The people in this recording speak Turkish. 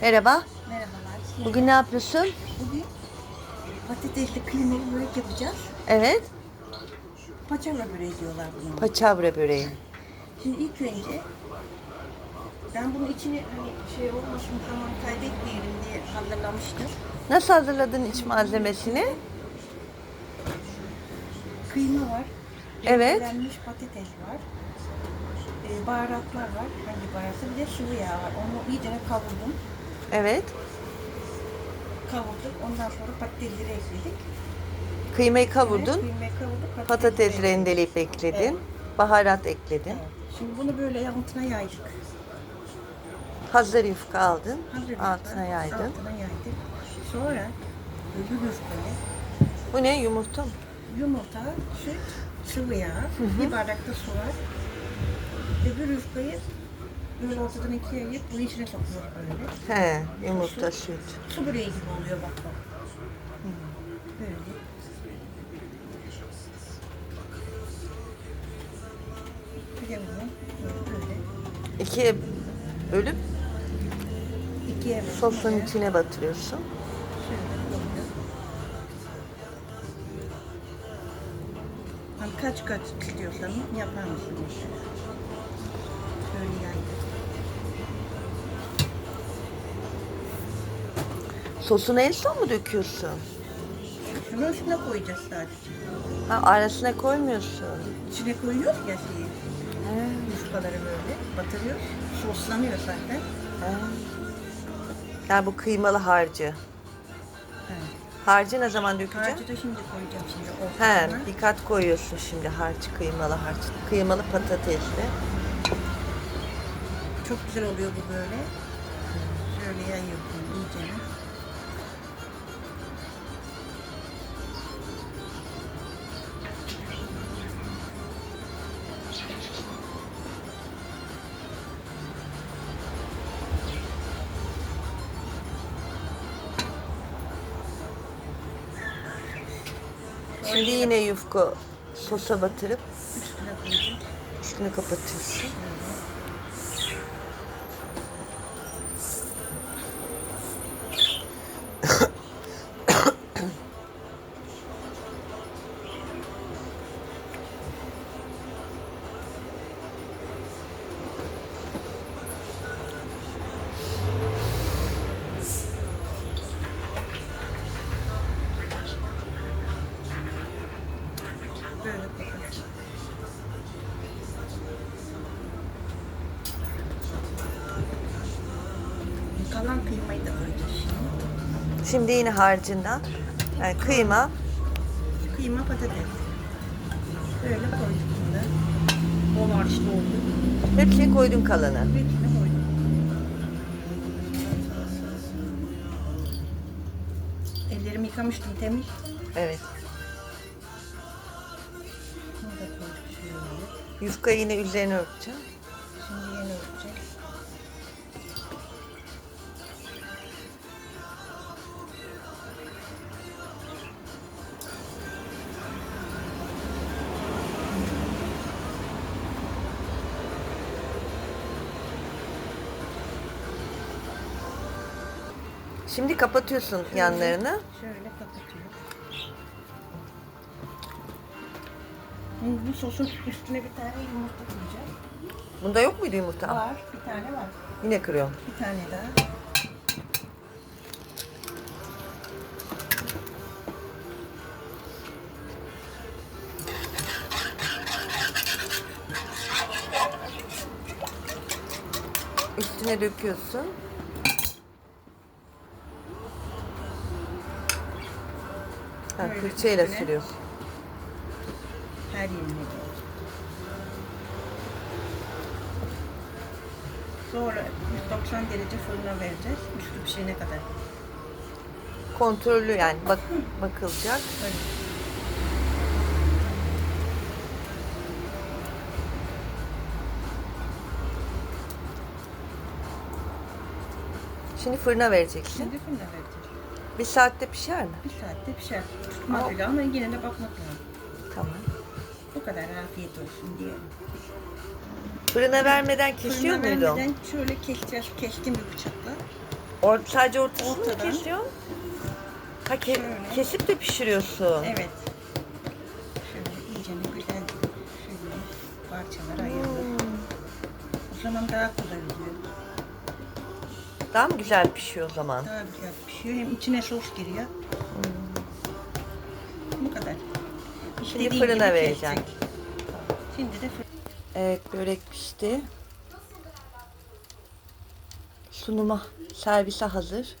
Merhaba. Merhabalar. Bugün ne yapıyorsun? Bugün patatesli kıymalı börek yapacağız. Evet. Paçavra böreği diyorlar buna. Paçavra böreği. Şimdi ilk önce ben bunun içine hani şey olmasın zaman kaybetmeyelim diye hazırlamıştım. Nasıl hazırladın iç malzemesini? Kıyma var. Evet. Rendelenmiş patates var. Ee, baharatlar var. Hangi baharatı? Bir de sıvı yağ var. Onu iyice kavurdum. Evet. Kavurduk. Ondan sonra patatesleri ekledik. Kıymayı Evet, kavurdun. kıymayı kavurduk. Patates patatesleri rendeleyip ekledin. Evet. Baharat ekledin. Evet. Şimdi bunu böyle altına yaydık. Hazır yufka aldın. Hazır Altına yufka, yaydın. Altına yaydık. Sonra öbür yufkayı Bu ne? Yumurta mı? yumurta, süt, sıvı yağ, bir bardak da su var. Öbür yufkayı böyle ortadan ikiye ayırıp bunun içine sokuyoruz böyle. He, yumurta, süt. Su böreği gibi oluyor bak bak. Böyle. Bir de bunu böyle İkiye bölüp ikiye sosun böyle içine batırıyorsun. Şöyle. Hani kaç kaç istiyorsan yapar mısın mesela? Şöyle yaydı. Sosunu en son mu döküyorsun? Şunu üstüne koyacağız sadece. Ha, arasına koymuyorsun. İçine koyuyoruz ya şeyi. He, Yufkaları böyle batırıyoruz. Soslanıyor zaten. he. Yani bu kıymalı harcı. Evet. Harcı ne zaman dökeceksin? Harcı da şimdi koyacağım şimdi He, ortasına. dikkat koyuyorsun şimdi harç, kıymalı harç. Kıymalı patatesli. Çok güzel oluyor bu böyle. Şöyle yayıyorsun iyice. Şimdi yine yufka sosa batırıp Üstüne kapatıyorsun. Kalan kıymayı da koyacağız şimdi. Şimdi yine harcından yani kıyma, Kıyma patates. Böyle koyduk burada. Bol harçlı oldu. hepsini koydun kalanı. Hepsini koyduk. Ellerimi yıkamıştım temiz. Evet. Bunu da koyduk şöyle. Yufka yine üzerine örteceğim. Şimdi yeni örteceğiz. Şimdi kapatıyorsun yanlarını. Şöyle kapatıyorum. Bu sosun üstüne bir tane yumurta koyacağım. Bunda yok muydu yumurta? Var, bir tane var. Yine kırıyorum. Bir tane daha. Üstüne döküyorsun. Ha, Böyle fırçayla sürüyorsun. Her yerine doğru. Sonra 190 derece fırına vereceğiz. Üstü pişene kadar. Kontrollü yani bak bakılacak. Böyle. Şimdi fırına vereceksin. Şimdi fırına vereceğiz. Bir saatte pişer mi? Bir saatte pişer. Tutmaz öyle ama yine de bakmak lazım. Tamam. Bu kadar afiyet olsun diye. Fırına vermeden kesiyor Fırına muydun? vermeden şöyle keseceğiz. Kestim bir bıçakla. Or sadece ortasını mı Ortadan. kesiyorsun? Ha ke- Şöyle. kesip de pişiriyorsun. Evet. Şöyle iyice güzel şöyle parçalara ayırdım. O zaman daha kolay oluyor. Daha mı güzel pişiyor o zaman? Daha güzel pişiyor. Hem içine sos giriyor. Bu kadar. İstediğin fırına gibi vereceksin. kesecek. Şimdi de fır- Evet börek pişti. Sunuma servise hazır.